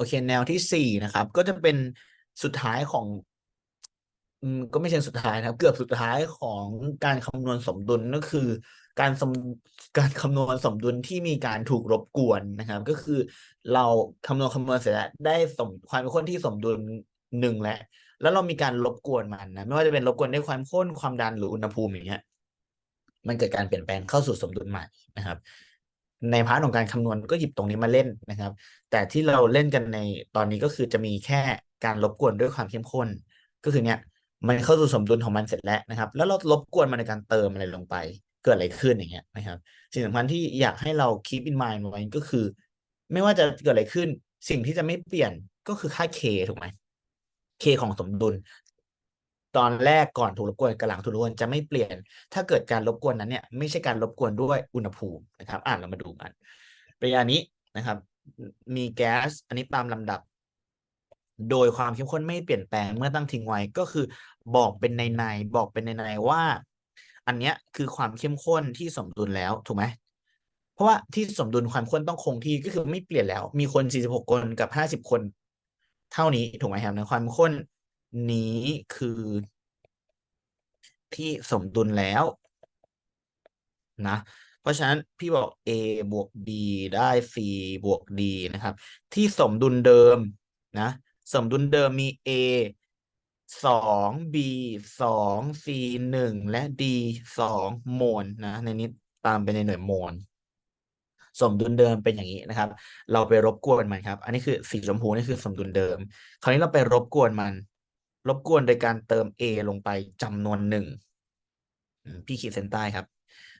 โอเค แนวที่สี่นะครับ ก็จะเป็นสุดท้ายของอืมก็ไม่เชิงสุดท้ายนะครับ เกือบสุดท้ายของการคำนวณสมดุลก็คือ การสมการคำนวณสมดุลที่มีการถูกรบกวนนะครับ ก็คือเราคำนวณคำนวณเสร็จแล้วได้สมความเป็นข้นที่สมดุลหนึ่งแล้วแล้วเรามีการรบกวนมันนะไม่ว่าจะเป็นรบกวนด้วยความข้นความดันหรืออุณหภูมิอย่างเงี้ยมันเกิดการเปลี่ยนแปลงเข้าสู่สมดุลใหม่นะครับ ในพาร์ทของการคำนวณก็หยิบตรงนี้มาเล่นนะครับ แต่ที่เราเล่นกันในตอนนี้ก็คือจะมีแค่การรบกวนด้วยความเข้มข้น ก็คือเนี้ยมันเข้าสู่สมดุลของมันเสร็จแล้วนะครับ แล้วเรารบกวนมันในการเติมอะไรลงไป เกิดอะไรขึ้นอย่างเงี้ยนะครับ สิ่งสำคัญที่อยากให้เรา keep in mind ไว้ก็คือ ไม่ว่าจะเกิดอะไรขึ้น สิ่งที่จะไม่เปลี่ยนก็คือค่า k ถูกไหม k ของสมดุล ตอนแรกก่อนถูกรบกวนกับหลังถูกรบกวนจะไม่เปลี่ยน ถ้าเกิดการรบกวนนั้นเนี่ยไม่ใช่การรบกวนด้วยอุณหภูมินะครับอ่านเรามาดูกันเป็นอันนี้นะครับ มีแก๊สอันนี้ตามลำดับ โดยความเข้มข้นไม่เปลี่ยนแปลงเมื่อตั้งทิ้งไว้ก็คือบอกเป็นในในบอกเป็นในในว่า อันเนี้ยคือความเข้มข้นที่สมดุลแล้วถูกไหมเพราะว่าที่สมดุลความข้นต้องคงที่ก็คือไม่เปลี่ยนแล้ว มีคน 46 คนกับ 50 คน เท่านี้ถูกไหมครับในความข้น นี้คือที่สมดุลแล้วนะ เพราะฉะนั้นพี่บอก a บวก b ได้ c บวก d นะครับ ที่สมดุลเดิมนะ สมดุลเดิมมี a สอง b สอง c หนึ่งและ d สองโมลนะในนี้ตามไปในหน่วยโมลสมดุลเดิมเป็นอย่างนี้นะครับ เราไปรบกวนมันครับ อันนี้คือสีชมพูนี่คือสมดุลเดิม คราวนี้เราไปรบกวนมัน รบกวนโดยการเติม a ลงไปจำนวนหนึ่งพี่ขีดเส้นใต้ครับ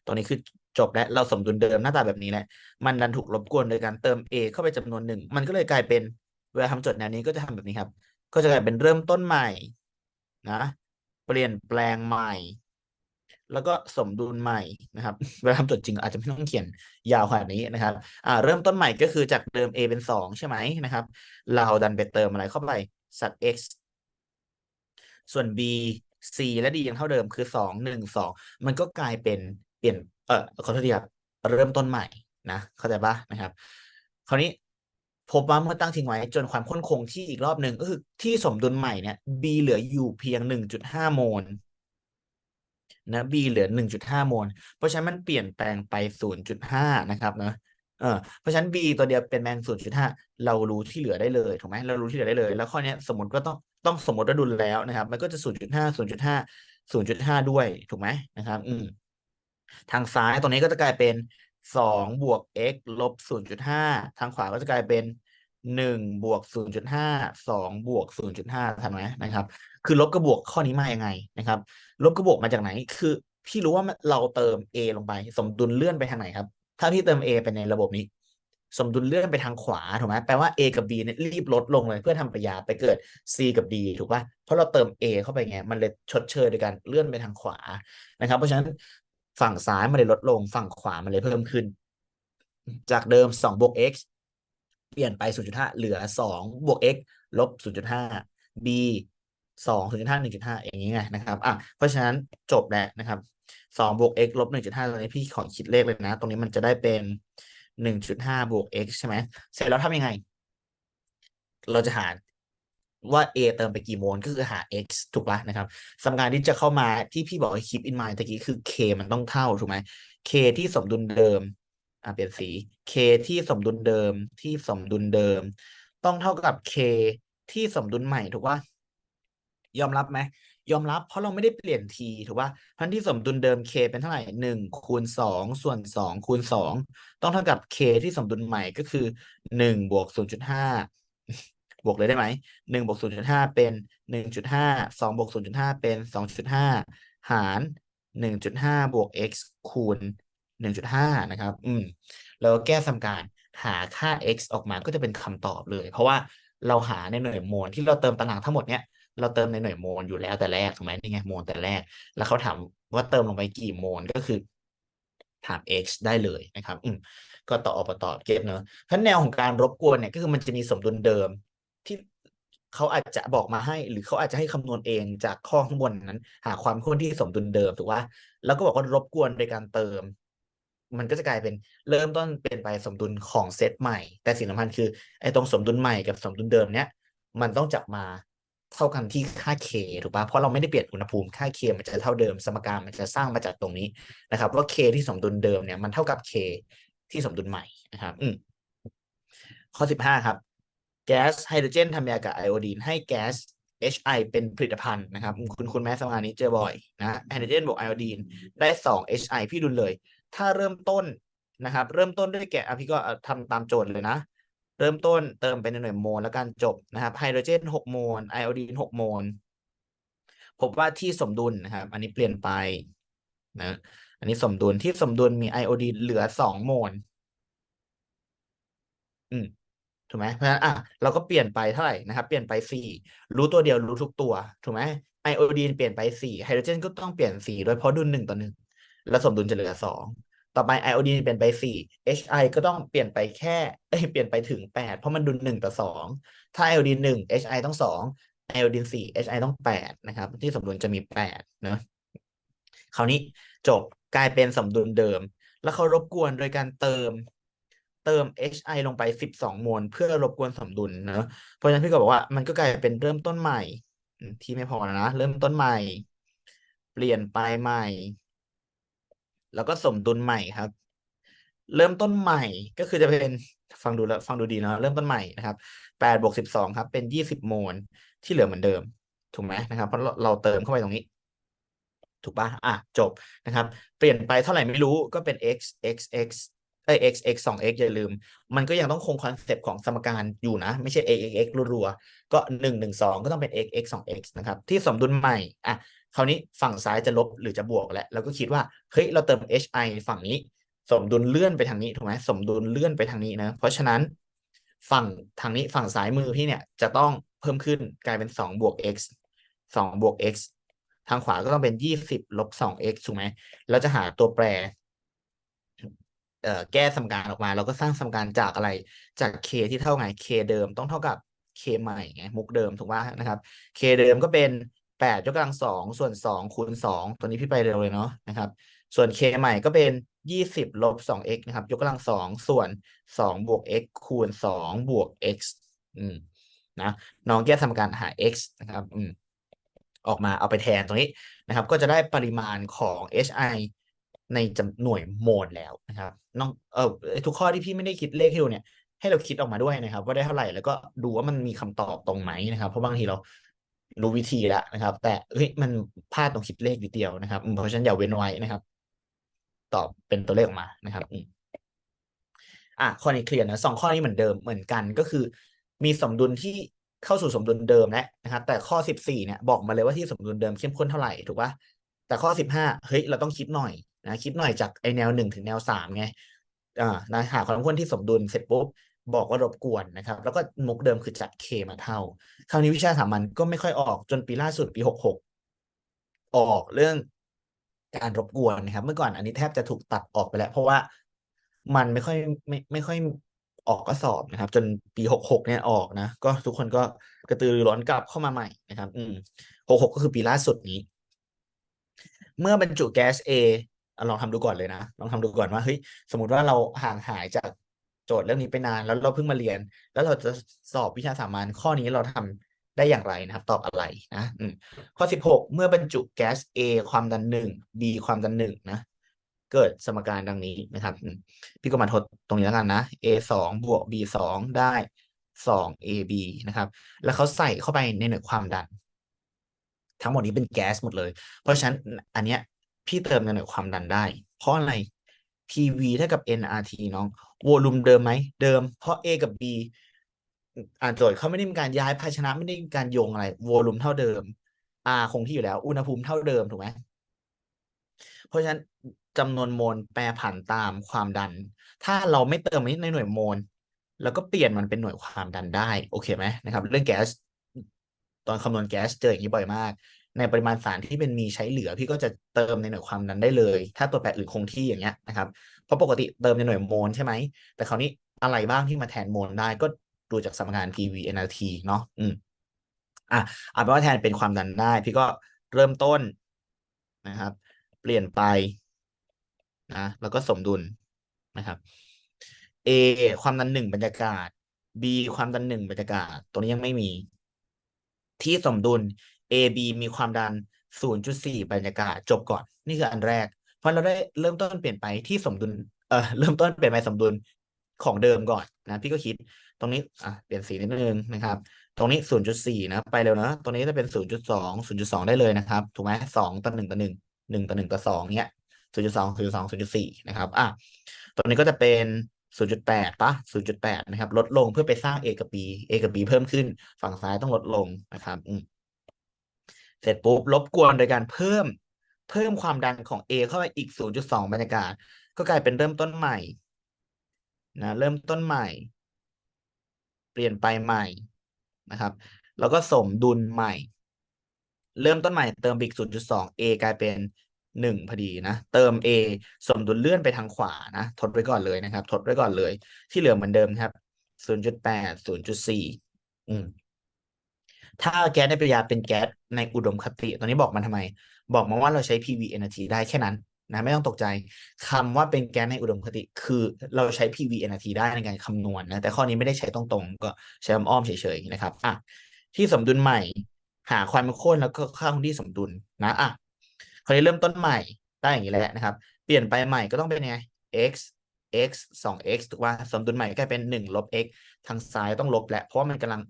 ตรงนี้คือจบแล้วเราสมดุลเดิมหน้าตาแบบนี้แหละ มันดันถูกรบกวนโดยการเติม a เข้าไปจำนวนหนึ่ง มันก็เลยกลายเป็นเวลาทำโจทย์แนวนี้ก็จะทำแบบนี้ครับ ก็จะกลายเป็นเริ่มต้นใหม่นะ เปลี่ยนแปลงใหม่ แล้วก็สมดุลใหม่นะครับ เวลาทำโจทย์จริงอาจจะไม่ต้องเขียนยาวขนาดนี้นะครับ อ่า เริ่มต้นใหม่ก็คือจากเดิม a เป็นสองใช่ไหมนะครับ เราดันไปเติมอะไรเข้าไปสัตว์ x ส่วน b c และ d ยังเท่าเดิมคือสองหนึ่งสองมันก็กลายเป็นเปลี่ยนเออขอโทษทีครับเริ่มต้นใหม่นะเข้าใจปะนะครับ คราวนี้พบว่าเมื่อตั้งทิ้งไว้จนความค้นคงที่อีกรอบหนึ่งก็คือที่สมดุลใหม่เนี่ย b เหลืออยู่เพียงหนึ่งจุดห้าโมลนะ b เหลือหนึ่งจุดห้าโมลเพราะฉะนั้นมันเปลี่ยนแปลงไปศูนย์จุดห้านะครับเนาะเออเพราะฉะนั้น b ตัวเดียวเป็นแมงศูนย์จุดห้าเรารู้ที่เหลือได้เลยถูกไหมเรารู้ที่เหลือได้เลย แล้วข้อนี้สมมติก็ต้อง ต้องสมมติว่าดุลแล้วนะครับ มันก็จะศูนย์จุดห้าศูนย์จุดห้าศูนย์จุดห้าด้วยถูกไหมนะครับ อืมทางซ้ายตรงนี้ก็จะกลายเป็นสองบวก x ลบศูนย์จุดห้าทางขวาก็จะกลายเป็นหนึ่งบวกศูนย์จุดห้าสองบวกศูนย์จุดห้าทันไหมนะครับ คือลบกับบวกข้อนี้มาอยังไงนะครับ ลบกับบวกมาจากไหน คือพี่รู้ว่าเราเติม a ลงไป สมดุลเลื่อนไปทางไหนครับ ถ้าพี่เติม a ไปในระบบนี้ สมดุลเลื่อนไปทางขวาถูกไหมแปลว่า a กับ b เนี่ยรีบลดลงเลยเพื่อทำประหยัดไปเกิด c กับ d ถูกป่ะเพราะเราเติม a เข้าไปไงมันเลยชดเชยโดยการเลื่อนไปทางขวานะครับ เพราะฉะนั้นฝั่งซ้ายมันเลยลดลง ฝั่งขวามันเลยเพิ่มขึ้น จากเดิม2บวก x เปลี่ยนไป 0.5 เหลือ2บวก x ลบ 0.5 b 2 0.5 1.5 อย่างนี้ไงนะครับอะเพราะฉะนั้นจบแล้วนะครับ2บวก x ลบ 1.5ตรงนี้พี่ขอคิดเลขเลยนะ ตรงนี้มันจะได้เป็น 1.5บวก x ใช่ไหมเสร็จแล้วทำยังไง เราจะหาว่า a เติมไปกี่โมลก็คือหา x ถูกปะนะครับสมการที่จะเข้ามาที่พี่บอกให้ keep in mind ตะกี้คือ k มันต้องเท่าถูกไหม k ที่สมดุลเดิมอ่าเปลี่ยนสี k ที่สมดุลเดิมที่สมดุลเดิม ต้องเท่ากับ k ที่สมดุลใหม่ถูกปะ ยอมรับไหมยอมรับเพราะเราไม่ได้เปลี่ยน t ถูกปะพันที่สมดุลเดิม k เป็นเท่าไหร่หนึ่งคูณสองส่วนสองคูณสองต้องเท่ากับ k ที่สมดุลใหม่ก็คือหนึ่งบวกศูนย์จุดห้าบวกเลยได้ไหมหนึ่งบวกศูนย์จุดห้าเป็นหนึ่งจุดห้าสองบวกศูนย์จุดห้าเป็นสองจุดห้าหารหนึ่งจุดห้าบวก x คูณหนึ่งจุดห้านะครับ อืมแล้วแก้สมการหาค่า x ออกมาก็จะเป็นคำตอบเลย เพราะว่าเราหาในหน่วยโมลที่เราเติมตารางทั้งหมดเนี้ย เราเติมในหน่วยโมลอยู่แล้วแต่แรกถูกไหมนี่ไงโมลแต่แรก แล้วเขาถามว่าเติมลงไปกี่โมลก็คือถาม x ได้เลยนะครับ อืมก็ต่ออปต่อเก็บเนอะเพราะแนวของการรบกวนเนี่ยก็คือมันจะมีสมดุลเดิมที่เขาอาจจะบอกมาให้ หรือเขาอาจจะให้คำนวณเองจากข้อข้างบนนั้น หาความข้นที่สมดุลเดิมถูกว่าแล้วก็บอกว่ารบกวนโดยการเติม มันก็จะกลายเป็นเริ่มต้นเป็นไปสมดุลของเซตใหม่ แต่สิ่งสำคัญคือไอ้ตรงสมดุลใหม่กับสมดุลเดิมเนี้ยมันต้องจับมา เท่ากันที่ค่า k ถูกปะเพราะเราไม่ได้เปลี่ยนอุณหภูมิค่า k มันจะเท่าเดิม สมการมันจะสร้างมาจากตรงนี้นะครับ ว่า k ที่สมดุลเดิมเนี่ยมันเท่ากับ k ที่สมดุลใหม่นะครับ อืมข้อสิบห้าครับ แก๊สไฮโดรเจนทำยากับไอโอดีนให้แก๊ส HI เป็นผลิตภัณฑ์นะครับ คุณคุณแม่สมการนี้เจอบ่อยนะไฮโดรเจนบวกไอโอดีนได้สอง HI พี่ดุลเลย ถ้าเริ่มต้นนะครับ เริ่มต้นด้วยแกะอะพี่ก็ทำตามโจทย์เลยนะ เริ่มต้นเติมเป็นในหน่วยโมลแล้วกันจบนะครับไฮโดรเจนหกโมลไอโอดีนหกโมลพบว่าที่สมดุลนะครับ อันนี้เปลี่ยนไปนะอันนี้สมดุลที่สมดุลมีไอโอดีนเหลือสองโมลอืมถูกไหมเพราะฉะนั้นอะเราก็เปลี่ยนไปเท่าไหร่นะครับ เปลี่ยนไปสี่รู้ตัวเดียวรู้ทุกตัวถูกไหมไอโอดีนเปลี่ยนไปสี่ไฮโดรเจนก็ต้องเปลี่ยนสี่โดยเพราะดุลหนึ่งต่อหนึ่งแล้วสมดุลจะเหลือสอง ต่อไปไอโอดีเปลี่ยนไปสี่ HI ก็ต้องเปลี่ยนไปแค่เอ้ยเปลี่ยนไปถึงแปดเพราะมันดุลหนึ่งต่อสองถ้าไอโอดีหนึ่ง HI ต้องสองไอโอดีสี่ HI ต้องแปดนะครับ ที่สมดุลจะมีแปดเนอะคราวนี้จบกลายเป็นสมดุลเดิม แล้วเขารบกวนโดยการเติมเติม HI ลงไป 12โมลเพื่อรบกวนสมดุลเนอะเพราะฉะนั้นพี่ก็บอกว่ามันก็กลายเป็นเริ่มต้นใหม่ ที่ไม่พอแล้วนะ เริ่มต้นใหม่ เปลี่ยนไปใหม่ แล้วก็สมดุลใหม่ครับ เริ่มต้นใหม่ก็คือจะเป็นฟังดูแล้วฟังดูดีเนาะเริ่มต้นใหม่นะครับแปดบวกสิบสองครับ เป็นยี่สิบโมลที่เหลือเหมือนเดิม ถูกไหมนะครับ เพราะเราเราเติมเข้าไปตรงนี้ ถูกปะอะจบนะครับ เปลี่ยนไปเท่าไหร่ไม่รู้ก็เป็น x x x เอ้ย x x สอง x อย่าลืม มันก็ยังต้องคงคอนเซปต์ของสมการอยู่นะ ไม่ใช่ a x x รัวๆ ก็หนึ่งหนึ่งสองก็ต้องเป็น x x สอง x นะครับ ที่สมดุลใหม่ อะ คราวนี้ฝั่งซ้ายจะลบหรือจะบวกแล้วเราก็คิดว่าเฮ้ยเราเติม hi ฝั่งนี้ สมดุลเลื่อนไปทางนี้ถูกไหมสมดุลเลื่อนไปทางนี้นะ เพราะฉะนั้นฝั่งทางนี้ฝั่งซ้ายมือพี่เนี่ยจะต้องเพิ่มขึ้นกลายเป็นสองบวก x สองบวก x ทางขวาก็ต้องเป็นยี่สิบลบสอง x ถูกไหมแล้วจะหาตัวแปรเออแก้สมการออกมา เราก็สร้างสมการจากอะไรจาก k ที่เท่าไง k เดิมต้องเท่ากับ k ใหม่ไงมุกเดิมถูกป่ะนะครับ k เดิมก็เป็น แปดยกกำลังสองส่วนสองคูณสองตัวนี้พี่ไปเร็วเลยเนาะนะครับ ส่วน k ใหม่ก็เป็นยี่สิบลบสอง x นะครับ ยกกำลังสองส่วนสองบวก x คูณสองบวก x อืมนะน้องแก้สมการหา x นะครับ อืมออกมาเอาไปแทนตรงนี้นะครับ ก็จะได้ปริมาณของ hi ในจำหน่วยโมลแล้วนะครับน้องเออทุกข้อที่พี่ไม่ได้คิดเลขให้ดูเนี่ยให้เราคิดออกมาด้วยนะครับ ว่าได้เท่าไหร่แล้วก็ดูว่ามันมีคำตอบตรงไหมนะครับ เพราะบางทีเรา รู้วิธีแล้วนะครับ แต่เฮ้ยมันพลาดตรงคิดเลขนิดเดียวนะครับ เพราะฉะนั้นอย่าเว้นไว้นะครับ ตอบเป็นตัวเลขออกมานะครับอะข้อนี้เคลียร์นะสองข้อนี้เหมือนเดิมเหมือนกันก็คือ มีสมดุลที่เข้าสู่สมดุลเดิมแล้วนะครับ แต่ข้อสิบสี่เนี่ยบอกมาเลยว่าที่สมดุลเดิมเข้มข้นเท่าไหร่ถูกปะแต่ข้อสิบห้าเฮ้ยเราต้องคิดหน่อยนะคิดหน่อยจากไอแนวหนึ่งถึงแนวสามไงอ่านะหาความเข้มข้นที่สมดุลเสร็จปุ๊บ บอกว่ารบกวนนะครับ แล้วก็มุกเดิมคือจัดเคมาเท่า คราวนี้วิชาสามัญก็ไม่ค่อยออกจนปีล่าสุดปีหกหกออกเรื่องการรบกวนนะครับ เมื่อก่อนอันนี้แทบจะถูกตัดออกไปแล้ว เพราะว่ามันไม่ค่อยไม่ไม่ค่อยออกก็สอบนะครับ จนปีหกหกเนี่ยออกนะ ก็ทุกคนก็กระตือรือร้นกลับเข้ามาใหม่นะครับ อืมหกหกก็คือปีล่าสุดนี้ เมื่อบรรจุแก๊ส A อะลองทำดูก่อนเลยนะ ลองทำดูก่อนว่าเฮ้ยสมมติว่าเราห่างหายจาก โจทย์เรื่องนี้ไปนาน แล้วเราเพิ่งมาเรียน แล้วเราจะสอบวิชาสามัญข้อนี้เราทำได้อย่างไรนะครับ ตอบอะไรนะข้อสิบหกเมื่อบรรจุแก๊ส A ความดันหนึ่ง B ความดันหนึ่งนะ เกิดสมการดังนี้นะครับ พี่ก็มาทดตรงนี้แล้วกันนะ A สองบวก B สองได้สอง AB นะครับ แล้วเขาใส่เข้าไปในหน่วยความดัน ทั้งหมดนี้เป็นแก๊สหมดเลย เพราะฉะนั้นอันเนี้ยพี่เติมในหน่วยความดันได้ เพราะอะไร PV เท่ากับ nRT น้องวอลุ่มเดิมไหมเดิม เพราะ A กับ B อ่านโจทย์เขาไม่ได้มีการย้ายภาชนะไม่ได้มีการโยงอะไรวอลุ่มเท่าเดิม R คงที่อยู่แล้ว อุณหภูมิเท่าเดิมถูกไหมเพราะฉะนั้นจำนวนโมลแปรผันตามความดัน ถ้าเราไม่เติมนี้ในหน่วยโมลแล้วก็เปลี่ยนมันเป็นหน่วยความดันได้ โอเคไหมนะครับ เรื่องแก๊สตอนคำนวณแก๊สเจออย่างนี้บ่อยมาก ในปริมาณสารที่เป็นมีใช้เหลือ พี่ก็จะเติมในหน่วยความดันได้เลย ถ้าตัวแปรอื่นคงที่อย่างเงี้ยนะครับเพราะปกติเติมในหน่วยโมลใช่ไหมแต่คราวนี้อะไรบ้างที่มาแทนโมลได้ก็ดูจากสมการ PV nRT เนาะอืมอะเอาเป็นว่าแทนเป็นความดันได้ พี่ก็เริ่มต้นนะครับ เปลี่ยนไปนะแล้วก็สมดุลนะครับ A ความดันหนึ่งบรรยากาศ B ความดันหนึ่งบรรยากาศ ตัวนี้ยังไม่มี ที่สมดุล A B มีความดัน 0.4 บรรยากาศจบก่อน นี่คืออันแรก เพราะเราได้เริ่มต้นเปลี่ยนไปที่สมดุลเออเริ่มต้นเปลี่ยนไปสมดุลของเดิมก่อนนะ พี่ก็คิดตรงนี้อะเปลี่ยนสีนิดนึงนะครับ ตรงนี้ 0.4 นะ ไปเร็วนะ ตรงนี้จะเป็น 0.2 0.2 ได้เลยนะครับ ถูกไหม2ต่อ1ต่อ1 1ต่อ1ต่อ2เนี้ย0.2 0.2 0.4 นะครับ อะตรงนี้ก็จะเป็น0.8ปะ0.8 นะครับ ลดลงเพื่อไปสร้าง A กับ B A กับ B เพิ่มขึ้น ฝั่งซ้ายต้องลดลงนะครับอื เสร็จปุ๊บรบกวนโดยการเพิ่มเพิ่มความดันของ A เข้าไปอีก 0.2 บรรยากาศ ก็กลายเป็นเริ่มต้นใหม่นะเริ่มต้นใหม่ เปลี่ยนไปใหม่นะครับ แล้วก็สมดุลใหม่ เริ่มต้นใหม่เติมอีก 0.2 A กลายเป็น1พอดีนะ เติม A สมดุลเลื่อนไปทางขวานะ ทดไว้ก่อนเลยนะครับ ทดไว้ก่อนเลย ที่เหลือเหมือนเดิมครับ 0.8 0.4 อืม ถ้าแก๊สในปริยาเป็นแก๊สในอุดมคติ ตอนนี้บอกมันทำไม บอกมาว่าเราใช้ PV energy ได้แค่นั้นนะไม่ต้องตกใจคำว่าเป็นแก๊สในอุดมคติ คือเราใช้ PV energy ได้ในการคำนวณนะแต่ข้อนี้ไม่ได้ใช้ตรงๆ ก็ใช้อ้อมเฉยๆนะครับอะที่สมดุลใหม่ หาความเป็นข้นแล้วก็ค่าคงที่สมดุลนะอะคราวนี้เริ่มต้นใหม่ได้อย่างนี้แหละนะครับ เปลี่ยนไปใหม่ก็ต้องเป็นไง x x 2 x ถูกป่ะสมดุลใหม่กลายเป็น1ลบ x ทางซ้ายต้องลบแหละเพราะว่ามันกำลัง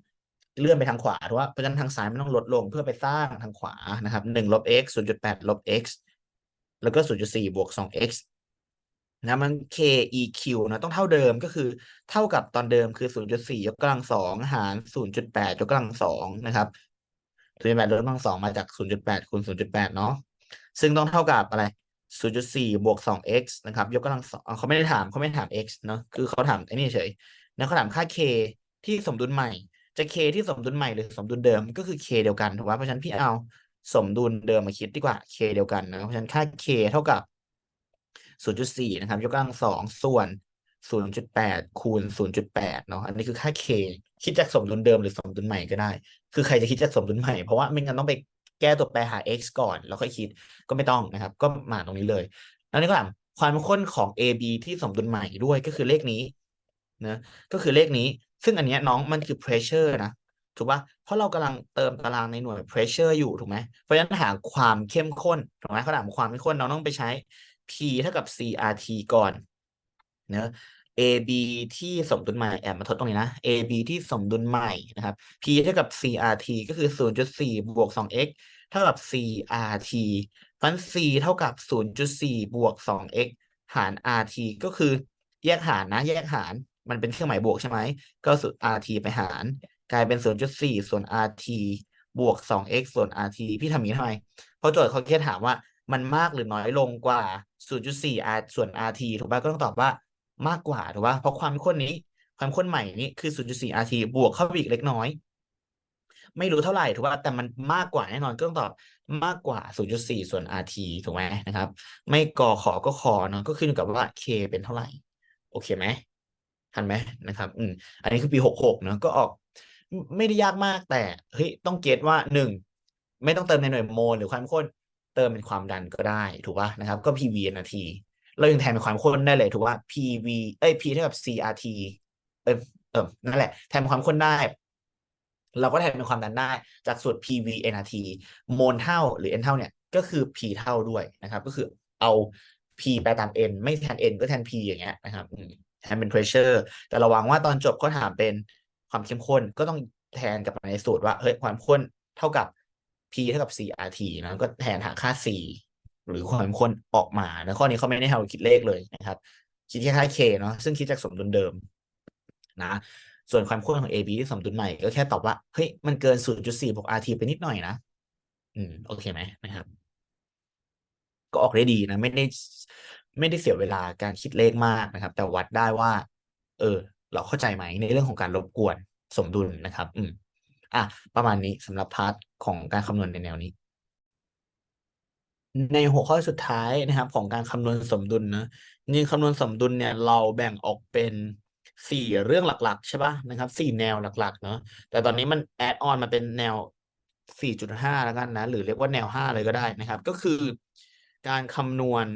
เลื่อนไปทางขวาถูกป่ะเพราะฉะนั้นทางซ้ายมันต้องลดลงเพื่อไปสร้างทางขวานะครับ1ลบ x 0.8ลบ x แล้วก็0.4บวกสอง x นะมัน k e q นะต้องเท่าเดิมก็คือเท่ากับตอนเดิมคือ 0.4 ยกกำลังสองหาร 0.8 ยกกำลังสองนะครับ0.8ลดกำลังสองมาจาก 0.8คูณ0.8 เนาะซึ่งต้องเท่ากับอะไร 0.4 บวก 2x นะครับ ยกกำลังสองเขาไม่ได้ถามเขาไม่ถาม x เนาะคือเขาถามไอ้นี่เฉยนะเขาถามค่า k ที่สมดุลใหม่ จะ k ที่สมดุลใหม่หรือสมดุลเดิมก็คือ k เดียวกันถูกป่ะเพราะฉะนั้นพี่เอาสมดุลเดิมมาคิดดีกว่า k เดียวกันนะเพราะฉะนั้นค่า k เท่ากับ 0.4 นะครับ ยกกำลังสองส่วน 0.8 คูณ 0.8 เนาะอันนี้คือค่า k คิดจากสมดุลเดิมหรือสมดุลใหม่ก็ได้ คือใครจะคิดจากสมดุลใหม่ เพราะว่าไม่งั้นต้องไปแก้ตัวแปรหา x ก่อน แล้วค่อยคิดก็ไม่ต้องนะครับ ก็มาตรงนี้เลยแล้วนี่ก็ถามความข้นของ AB ที่สมดุลใหม่ด้วยก็คือเลขนี้นะก็คือเลขนี้ ซึ่งอันเนี้ยน้องมันคือ pressure นะถูกปะเพราะเรากำลังเติมตารางในหน่วย pressure อยู่ถูกไหมเพราะฉะนั้นหาความเข้มข้นถูกไหมเขาถามความเข้มข้นเราต้องไปใช้ P เท่ากับ CRT ก่อนเนะ AB ที่สมดุลใหม่แอบมาทดตรงนี้นะ AB ที่สมดุลใหม่นะครับ P เท่ากับ CRT ก็คือ 0.4 บวก 2x เท่ากับ CRT เพราะฉะนั้น C เท่ากับ 0.4 บวก 2x หาร RT ก็คือแยกหารนะ แยกหาร มันเป็นเครื่องหมายบวกใช่ไหมก็สุด RT ไปหาร กลายเป็น 0.4 ส่วน RT บวก 2x ส่วน RT พี่ทำอย่างนี้ทำไม เพราะโจทย์เขาแค่ถามว่ามันมากหรือน้อยลงกว่า 0.4 R ส่วน RT ถูกป่ะก็ต้องตอบว่ามากกว่าถูกป่ะเพราะความข้นนี้ ความข้นใหม่นี้คือ 0.4 RT บวกเข้าไปอีกเล็กน้อย ไม่รู้เท่าไหร่ถูกป่ะแต่มันมากกว่าแน่นอนก็ต้องตอบมากกว่า 0.4 ส่วน RT ถูกไหมนะครับ ไม่กอขอก็ขอเนาะก็ขึ้นอยู่กับว่า K เป็นเท่าไหร่ โอเคไหม ทันไหมนะครับ อืมอันนี้คือปี66เนาะก็ออกไม่ได้ยากมากแต่เฮ้ยต้องเก็ตว่าหนึ่งไม่ต้องเติมในหน่วยโมลหรือความข้นเติมเป็นความดันก็ได้ถูกป่ะนะครับ ก็ PV นาที เรายังแทนเป็นความข้นได้เลยถูกป่ะ PV เอ้ย P เท่ากับ CRT เออเออนั่นแหละ แทนเป็นความข้นได้ เราก็แทนเป็นความดันได้จากสูตร PV NRT โมลเท่าหรือ N เท่าเนี่ยก็คือ P เท่าด้วยนะครับ ก็คือเอา P ไปตาม N ไม่แทน N ก็แทน P อย่างเงี้ยนะครับ แทนเป็น pressure แต่ระวังว่าตอนจบก็ถามเป็นความเข้มข้นก็ต้องแทนกับในสูตรว่าเฮ้ยความข้นเท่ากับ P เท่ากับ CRT นะก็แทนหาค่า C หรือความเข้นออกมาแล้วข้อนี้เขาไม่ได้ให้เราคิดเลขเลยนะครับ คิดแค่ค่า K เนาะซึ่งคิดจากสมดุลเดิมนะส่วนความข้นของ AB ที่สมดุลใหม่ก็แค่ตอบว่าเฮ้ยมันเกิน 0.4บวก RT ไปนิดหน่อยนะ อืมโอเคไหมนะครับ ก็ออกได้ดีนะ ไม่ได้ ไม่ได้เสียเวลาการคิดเลขมากนะครับ แต่วัดได้ว่า เออ เราเข้าใจไหมในเรื่องของการรบกวนสมดุลนะครับ อืมอะประมาณนี้สำหรับพาร์ทของการคำนวณในแนวนี้ ในหัวข้อสุดท้ายนะครับ ของการคำนวณสมดุลนะจริงคำนวณสมดุลเนี่ย เราแบ่งออกเป็นสี่เรื่องหลัก ๆ ใช่ป่ะนะครับสี่แนวหลัก ๆ เนาะแต่ตอนนี้มันแอดออนมาเป็นแนว 4.5 แล้วกันนะ หรือเรียกว่าแนว 5 เลยก็ได้นะครับ ก็คือการคำนวณ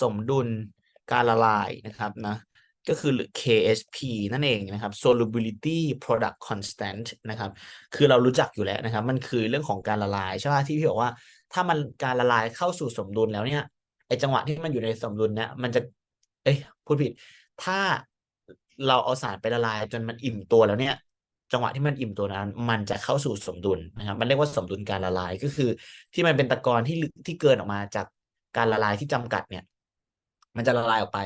สมดุลการละลายนะครับนะก็คือหรือ KSP นั่นเองนะครับ solubility product constant นะครับ คือเรารู้จักอยู่แล้วนะครับ มันคือเรื่องของการละลายใช่ไหมที่พี่บอกว่า ถ้ามันการละลายเข้าสู่สมดุลแล้วเนี่ยไอจังหวะที่มันอยู่ในสมดุลเนี่ยมันจะ เอ้ยพูดผิด ถ้าเราเอาสารไปละลาย จนมันอิ่มตัวแล้วเนี่ย จังหวะที่มันอิ่มตัวนั้น มันจะเข้าสู่สมดุลนะครับ มันเรียกว่าสมดุลการละลายก็คือ ที่มันเป็นตะกอนที่ที่เกินออกมาจากการละลายที่จำกัดเนี่ย มันจะละลายออกไป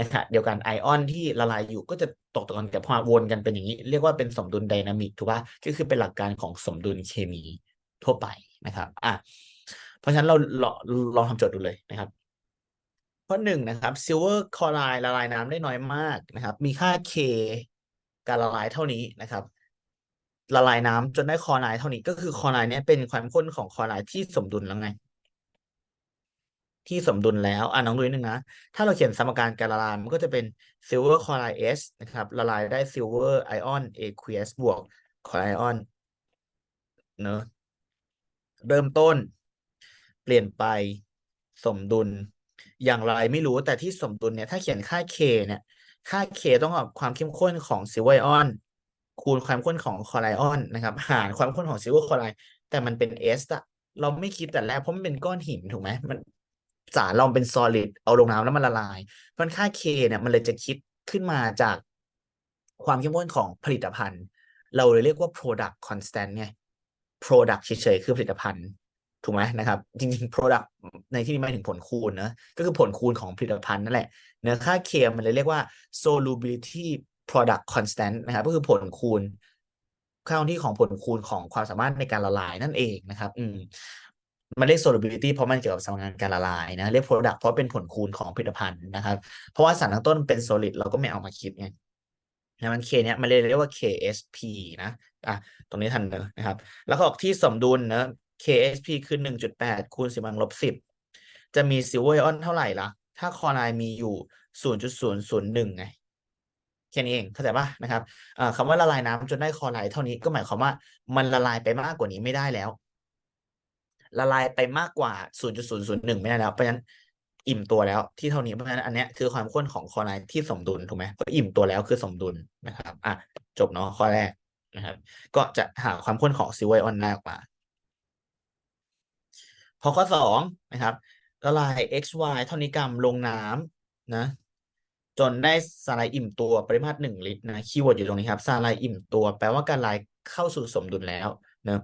นะครับเดียวกันไอออนที่ละลายอยู่ก็จะตกตะกอนกับพอวนกันเป็นอย่างนี้ เรียกว่าเป็นสมดุลไดนามิกถูกป่ะก็คือเป็นหลักการของสมดุลเคมีทั่วไปนะครับ อะเพราะฉะนั้นเราลองลองทำโจทย์ดูเลยนะครับข้อหนึ่งนะครับซิลเวอร์คลอไรด์ละลายน้ำได้น้อยมากนะครับ มีค่า K การละลายเท่านี้นะครับ ละลายน้ำจนได้คลอไรด์เท่านี้ก็คือคลอไรด์เนี้ยเป็นความข้นของคลอไรด์ที่สมดุลแล้วไง ที่สมดุลแล้วอ่าน้องดูนิดนึงนะ ถ้าเราเขียนสมการการละลายมันก็จะเป็นซิลเวอร์คลอไรด์ S นะครับ ละลายได้ซิลเวอร์ไอออน aqueous บวกคลอไรด์ไอออนเนอะเริ่มต้น เปลี่ยนไปสมดุล อย่างไรไม่รู้แต่ที่สมดุลเนี่ย ถ้าเขียนค่า K เนี่ย ค่า K ต้องกับความเข้มข้นของซิลเวอร์ไอออนคูณความข้นของคลอไรออนนะครับ หารความข้นของซิลเวอร์คลอไรแต่มันเป็น S อะเราไม่คิดแต่แรกเพราะมันเป็นก้อนหินถูกไหมมัน สารเราเป็น solid เอาลงน้ำแล้วมันละลาย เพราะค่า K เนี่ยมันเลยจะคิดขึ้นมาจากความเข้มข้นของผลิตภัณฑ์ เราเลยเรียกว่า product constant ไง product เฉยๆคือผลิตภัณฑ์ถูกไหมนะครับ จริงๆ product ในที่นี้หมายถึงผลคูณนะก็คือผลคูณของผลิตภัณฑ์นั่นแหละเนื้อค่า K มันเลยเรียกว่า solubility product constant นะครับก็คือผลคูณค่าคงที่ของผลคูณของความสามารถในการละลายนั่นเองนะครับ อืม มันเรียก solubility เพราะมันเกี่ยวกับสมการการละลายนะ เรียก product เพราะเป็นผลคูณของผลิตภัณฑ์นะครับ เพราะว่าสารตั้งต้นเป็น solid เราก็ไม่เอามาคิดไงนะมัน K เนี้ยมันเลยเรียกว่า KSP นะอะตรงนี้ทันเนอะนะครับ แล้วก็ออกที่สมดุลนะ KSP คือ 1.8 คูณ10กำลังลบจะมีซิลเวอร์ออนเท่าไหร่ละถ้าคอไรด์มีอยู่ 0.001 ไงแค่นี้เองเข้าใจป่ะนะครับอ่าคำว่าละลายน้ำจนได้คอไรด์เท่านี้ก็หมายความว่ามันละลายไปมากกว่านี้ไม่ได้แล้ว ละลายไปมากกว่า 0.001 ไม่ได้แล้วเพราะฉะนั้นอิ่มตัวแล้วที่เท่านี้เพราะฉะนั้นอันเนี้ยคือความข้นของคอไรด์ที่สมดุลถูกไหมก็อิ่มตัวแล้วคือสมดุลนะครับ อะจบเนาะข้อแรกนะครับ ก็จะหาความข้นของซิวอร์ไอออนได้ออกมาพอข้อสองนะครับละลาย xy เท่านี้กรัมลงน้ำนะ จนได้สาลายอิ่มตัวปริมาตรหนึ่งลิตรนะคีย์เวิร์ดอยู่ตรงนี้ครับสาลายอิ่มตัว แปลว่าการละลายเข้าสู่สมดุลแล้วนะ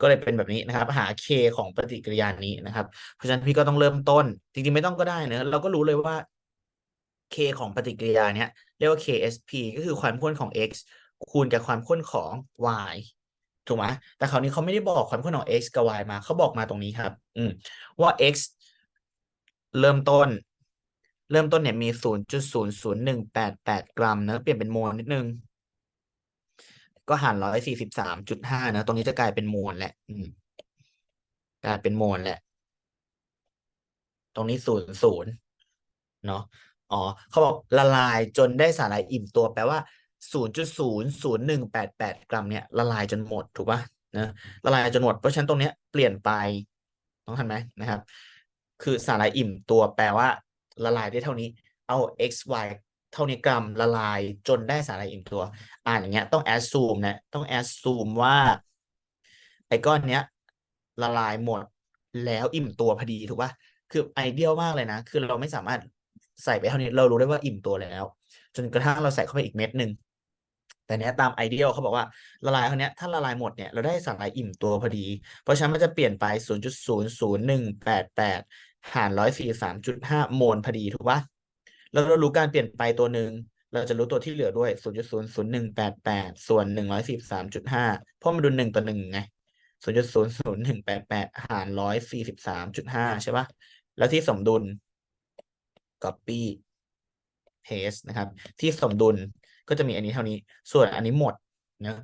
ก็เลยเป็นแบบนี้นะครับ หา k ของปฏิกิริยานี้นะครับ เพราะฉะนั้นพี่ก็ต้องเริ่มต้น จริงๆไม่ต้องก็ได้นะเราก็รู้เลยว่า k ของปฏิกิริยาเนี้ยเรียกว่า ksp ก็คือความข้นของ x คูณกับความข้นของ y ถูกไหมแต่คราวนี้เขาไม่ได้บอกความข้นของ x กับ y มาเขาบอกมาตรงนี้ครับ อืมว่า x เริ่มต้น เริ่มต้นเนี่ยมี 0.00188 กรัมเนอะเปลี่ยนเป็นโมลนิดนึง ก็หาร143.5นะตรงนี้จะกลายเป็นโมลแหละ อืมกลายเป็นโมลแหละ ตรงนี้ศูนย์ศูนย์เนาะอ๋อเขาบอกละลายจนได้สารอิ่มตัวแปลว่า0.00188กรัมเนี่ยละลายจนหมดถูกป่ะนะละลายจนหมดเพราะฉะนั้นตรงเนี้ยเปลี่ยนไปต้องทันไหมนะครับ คือสารอิ่มตัวแปลว่าละลายได้เท่านี้ เอา x y เท่านี้กรัมละลายจนได้สาร่ายอิ่มตัว อ่านอย่างเงี้ยต้อง assume นะต้อง assume ว่า ไอ้ก้อนเนี้ย ละลายหมดแล้วอิ่มตัวพอดีถูกป่ะคือไอเดียลมากเลยนะ คือเราไม่สามารถใส่ไปเท่านี้เรารู้ได้ว่าอิ่มตัวแล้ว จนกระทั่งเราใส่เข้าไปอีกเม็ดหนึ่งแต่เนี้ยตามไอเดียลเขาบอกว่าละลายเท่านี้ถ้าละลายหมดเนี่ยเราได้สาร่ายอิ่มตัวพอดี เพราะฉะนั้นมันจะเปลี่ยนไป 0.00188 หาร143.5 โมลพอดีถูกป่ะ แล้วเรารู้การเปลี่ยนไปตัวหนึ่งเราจะรู้ตัวที่เหลือด้วย0.00188ส่วน143.5เพราะมันดูหนึ่งต่อหนึ่งไง0.00188หาร143.5ใช่ป่ะแล้วที่สมดุล copy paste นะครับ ที่สมดุลก็จะมีอันนี้เท่านี้ ส่วนอันนี้หมดนะ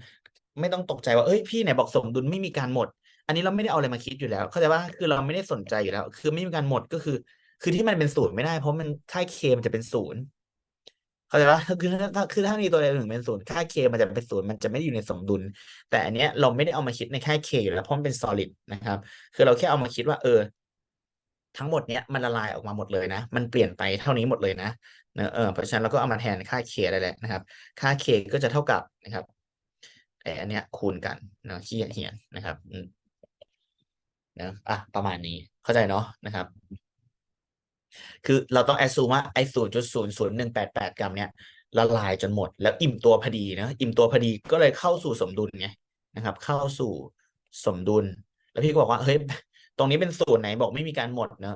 ไม่ต้องตกใจว่าเอ้ยพี่ไหนบอกสมดุลไม่มีการหมด อันนี้เราไม่ได้เอาอะไรมาคิดอยู่แล้ว เข้าใจว่าคือเราไม่ได้สนใจอยู่แล้ว คือไม่มีการหมดก็คือ คือที่มันเป็นศูนย์ไม่ได้ เพราะมันค่า k มันจะเป็นศูนย์เข้าใจปะคือถ้าคือถ้ามีตัวใดตัวหนึ่งเป็นศูนย์ค่า k มันจะเป็นศูนย์มันจะไม่อยู่ในสมดุล แต่อันเนี้ยเราไม่ได้เอามาคิดในค่า k อยู่แล้วเพราะมันเป็น solid นะครับ คือเราแค่เอามาคิดว่า เออ ทั้งหมดเนี้ยมันละลายออกมาหมดเลยนะ มันเปลี่ยนไปเท่านี้หมดเลยนะเนอะเออเพราะฉะนั้นเราก็เอามาแทนค่า k ได้แหละนะครับ ค่า k ก็จะเท่ากับนะครับแต่อันเนี้ยคูณกันเนาะขี้เหียนนะครับนะอะประมาณนี้เข้าใจเนาะนะครับ คือเราต้องแอสซูมว่าไอ้ศูนย์จุดศูนย์ศูนย์หนึ่งแปดแปดกรัมเนี้ยละลายจนหมด แล้วอิ่มตัวพอดีนะอิ่มตัวพอดีก็เลยเข้าสู่สมดุลไงนะครับ เข้าสู่สมดุล แล้วพี่ก็บอกว่าเฮ้ยตรงนี้เป็นศูนไหนบอกไม่มีการหมดนะ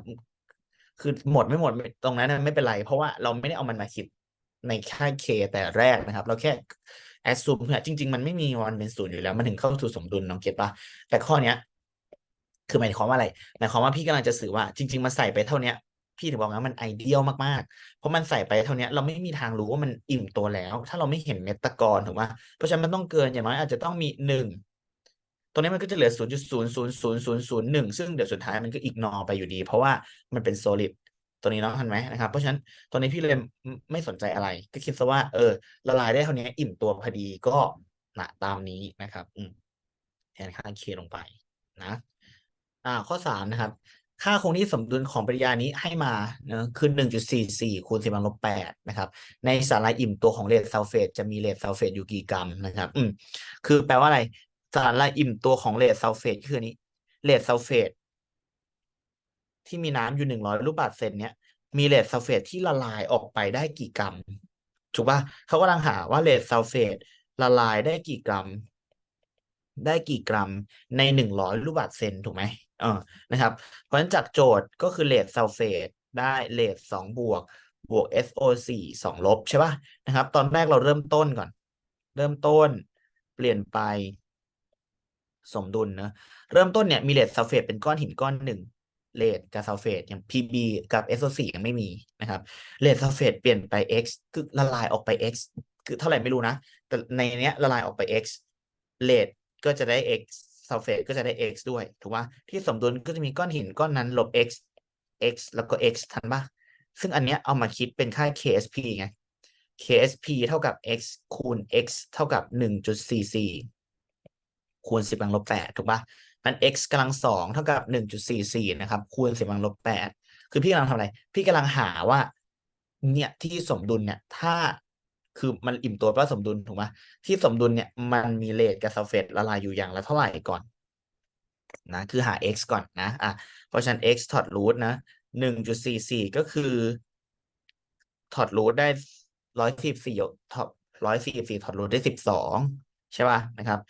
คือหมดไม่หมดตรงนั้นไม่เป็นไร เพราะว่าเราไม่ได้เอามันมาคิดในค่า k แต่แรกนะครับ เราแค่แอสซูมเพื่อจริง ๆ มันไม่มีวันเป็นศูนย์อยู่แล้ว มันถึงเข้าสู่สมดุลน้องเก็ตปะแต่ข้อเนี้ย คือหมายความว่าอะไรหมายความว่าพี่กำลังจะสื่อว่าจริง ๆ มันใส่ไปเท่าเนี้ย พี่ถึงบอกว่ามันไอเดียลมากๆ เพราะมันใส่ไปเท่านี้เราไม่มีทางรู้ว่ามันอิ่มตัวแล้ว ถ้าเราไม่เห็นเม็ดตะกอนถูกไหมเพราะฉะนั้นมันต้องเกินอย่างน้อยอาจจะต้องมีหนึ่งตรงนี้มันก็จะเหลือศูนย์จุดศูนย์ศูนย์ศูนย์ศูนย์ศูนย์หนึ่งซึ่งเดี๋ยวสุดท้ายมันก็อีกนอไปอยู่ดี เพราะว่ามันเป็น solid ตัวนี้เนาะเห็นไหมนะครับ เพราะฉะนั้นตัวนี้พี่เลยไม่สนใจอะไร ก็คิดซะว่า เออ ละลายได้เท่านี้อิ่มตัวพอดีก็นะตามนี้นะครับ อืมแทนค่าเคลงไปนะ อ่า ข้อสามนะครับ ค่าคงที่สมดุลของปริยานี้ให้มาเนะคือหนึ่งจุดสี่สี่คูณสิบกำลังลบแปดนะครับ ในสารละอิ่มตัวของเลดซัลเฟตจะมีเลดซัลเฟตอยู่กี่กรัมนะครับ อืมคือแปลว่าอะไร สารละอิ่มตัวของเลดซัลเฟตคือนี้เลดซัลเฟตที่มีน้ำอยู่หนึ่งร้อยลูกบาศก์เซนเนี้ย มีเลดซัลเฟตที่ละลายออกไปได้กี่กรัม ถูกปะเขากำลังหาว่าเลดซัลเฟตละลายได้กี่กรัม ได้กี่กรัมในหนึ่งร้อยลูกบาศก์เซนถูกไหม เออนะครับ เพราะฉะนั้นจากโจทย์ก็คือเลดซัลเฟตได้เลดสองบวกบวก SO4 สองลบใช่ป่ะนะครับ ตอนแรกเราเริ่มต้นก่อน เริ่มต้นเปลี่ยนไปสมดุลนะเริ่มต้นเนี่ยมีเลดซัลเฟตเป็นก้อนหินก้อนหนึ่งเลดกับซัลเฟตอย่าง Pb กับ SO4 ยังไม่มีนะครับเลดซัลเฟตเปลี่ยนไป X คือละลายออกไป X คือเท่าไหร่ไม่รู้นะ แต่ในเนี้ยละลายออกไป X เลดก็จะได้ X ซัลเฟตก็จะได้ x ด้วย ถูกป่ะที่สมดุลก็จะมีก้อนหินก้อนนั้นลบ x x แล้วก็ x ทันป่ะซึ่งอันเนี้ยเอามาคิดเป็นค่า ksp ไง ksp เท่ากับ x คูณ x เท่ากับหนึ่งจุดสี่สี่คูณสิบกำลังลบแปดถูกป่ะมัน x กำลังสองเท่ากับหนึ่งจุดสี่สี่นะครับ คูณสิบกำลังลบแปดคือพี่กำลังทำอะไร พี่กำลังหาว่า เนี่ยที่สมดุลเนี่ย ถ้า คือมันอิ่มตัวแปลว่าสมดุลถูกไหมที่สมดุลเนี่ยมันมีเลทกับซัลเฟตละลายอยู่อย่างละเท่าไหร่ก่อนนะคือหา x ก่อนนะอะเพราะฉะนั้น x ถอดรูทนะหนึ่งจุดสี่สี่ก็คือถอดรูทได้ร้อยสิบสี่ถอดร้อยสี่สี่ถอดรูทได้สิบสองใช่ป่ะนะครับ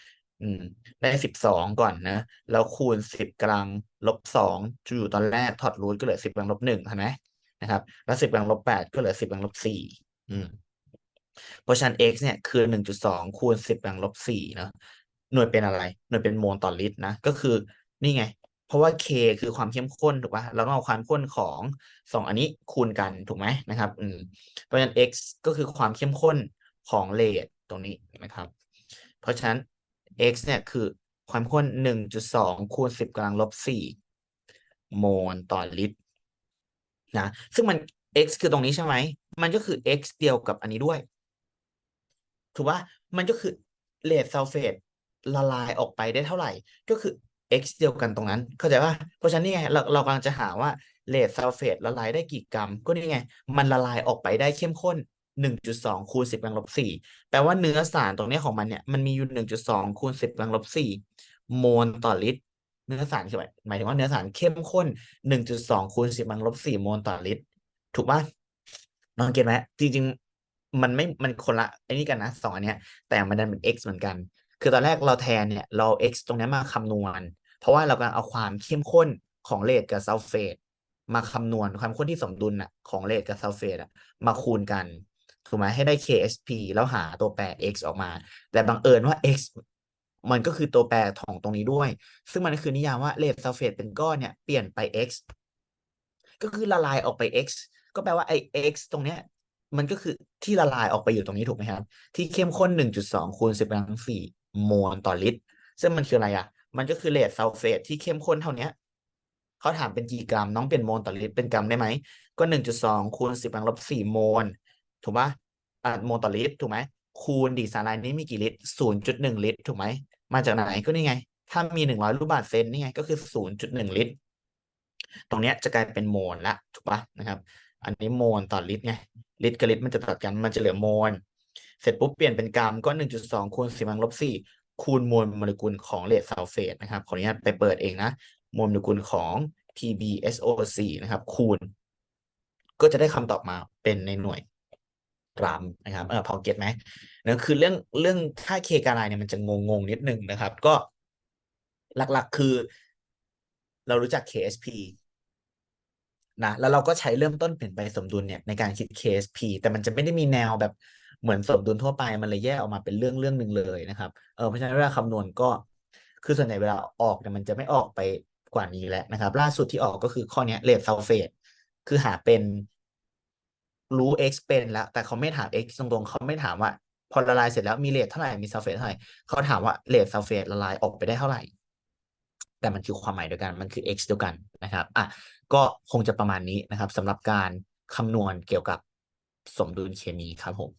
อืม ได้สิบสองก่อนนะ แล้วคูณสิบกำลังลบสองอยู่ตอนแรกถอดรูทก็เหลือสิบกำลังลบหนึ่งใช่ไหมนะครับ แล้วสิบกำลังลบแปดก็เหลือสิบกำลังลบสี่อืม เพราะฉะนั้น x เนี่ยคือหนึ่งจุดสองคูณสิบกำลังลบสี่เนาะหน่วยเป็นอะไร หน่วยเป็นโมลต่อลิตรนะ ก็คือนี่ไง เพราะว่า k คือความเข้มข้นถูกป่ะเราต้องเอาความเข้มข้นของสองอันนี้คูณกันถูกไหมนะครับ อืมเพราะฉะนั้น x ก็คือความเข้มข้นของเลทตรงนี้นะครับ เพราะฉะนั้น x เนี่ยคือความข้นหนึ่งจุดสองคูณสิบกำลังลบสี่โมลต่อลิตรนะ ซึ่งมัน x คือตรงนี้ใช่ไหม มันก็คือ x เดียวกับอันนี้ด้วย ถูกป่ะมันก็คือเลดซัลเฟตละลายออกไปได้เท่าไหร่ ก็คือ x เดียวกันตรงนั้น เข้าใจป่ะเพราะฉะนั้นนี่ไงเราเรากำลังจะหาว่าเลดซัลเฟตละลายได้กี่กรัม ก็นี่ไง มันละลายออกไปได้เข้มข้น 1.2 คูณ 10กำลังลบ4แปลว่าเนื้อสารตรงนี้ของมันเนี่ยมันมีอยู่ 1.2 คูณ 10กำลังลบ4โมลต่อลิตร เนื้อสารคือหมายถึงว่าเนื้อสารเข้มข้น 1.2 คูณ 10กำลังลบ4โมลต่อลิตร ถูกป่ะน้องเก็ตไหมจริง มันไม่มันคนละไอ้นี่กันนะสองอันเนี้ย แต่มันดันเป็น x เหมือนกัน คือตอนแรกเราแทนเนี่ยเรา x ตรงนี้มาคำนวณ เพราะว่าเรากำลังเอาความเข้มข้นของเลดกับซัลเฟตมาคำนวณความข้นที่สมดุลน่ะของเลดกับซัลเฟตอะมาคูณกันถูกไหมให้ได้ ksp แล้วหาตัวแปร x ออกมา แต่บังเอิญว่า x มันก็คือตัวแปรของตรงนี้ด้วย ซึ่งมันคือนิยามว่าเลดซัลเฟตเป็นก้อนเนี่ยเปลี่ยนไป x ก็คือละลายออกไป x ก็แปลว่าไอ้ x ตรงเนี้ย มันก็คือที่ละลายออกไปอยู่ตรงนี้ถูกไหมครับ ที่เข้มข้น 1.2คูณ10กำลัง4โมลต่อลิตร ซึ่งมันคืออะไรอะ มันก็คือเลดซัลเฟตที่เข้มข้นเท่านี้เขาถามเป็นกี่กรัม น้องเป็นโมลต่อลิตรเป็นกรัมได้ไหม ก็ 1.2คูณ10กำลังลบ4โมลถูกปะอ่าโมลต่อลิตรถูกไหมคูณดีสารายนี้มีกี่ลิตร 0.1 ลิตร ถูกไหม มาจากไหนก็นี่ไง ถ้ามี 100ลูกบาศก์เซนนี่ไงก็คือ 0.1 ลิตร ตรงเนี้ยจะกลายเป็นโมลละถูกปะนะครับ อันนี้โมลต่อลิตรไงลิตรกับลิตรมันจะตัดกันมันจะเหลือโมลเสร็จปุ๊บเปลี่ยนเป็นกรัมก็หนึ่งจุดสองคูณสี่กำลังลบสี่คูณมวลโมเลกุลของเลดซัลเฟตนะครับขออนุญาตไปเปิดเองนะมวลโมเลกุลของ TbSO4 นะครับคูณ ก็จะได้คำตอบมาเป็นในหน่วยกรัมนะครับเออพอเก็ตไหมนั่นคือเรื่องเรื่องค่าเคการายเนี่ยมันจะงงงๆนิดนึงนะครับ ก็หลักๆคือ เรารู้จัก KSP นะแล้วเราก็ใช้เริ่มต้นเปลี่ยนไปสมดุลเนี่ยในการคิด KSP แต่มันจะไม่ได้มีแนวแบบเหมือนสมดุลทั่วไปมันเลยแยกออกมาเป็นเรื่องเรื่องหนึ่งเลยนะครับเออเพราะฉะนั้นเวลาคำนวณก็คือส่วนใหญ่เวลาออกเนี่ยมันจะไม่ออกไปกว่านี้แล้วนะครับ ล่าสุดที่ออกก็คือข้อนี้เลดซัลเฟตคือหาเป็นรู้ x เป็นแล้ว แต่เขาไม่ถาม x ตรงๆเขาไม่ถามว่า พอละลายเสร็จแล้วมีเลทเท่าไหร่มีซัลเฟตเท่าไหร่เขาถามว่าเลทซัลเฟตละลายออกไปได้เท่าไหร่ แต่มันคือความหมายเดียวกันมันคือ x เดียวกันนะครับอะก็คงจะประมาณนี้นะครับสำหรับการคำนวณเกี่ยวกับสมดุลเคมีครับผม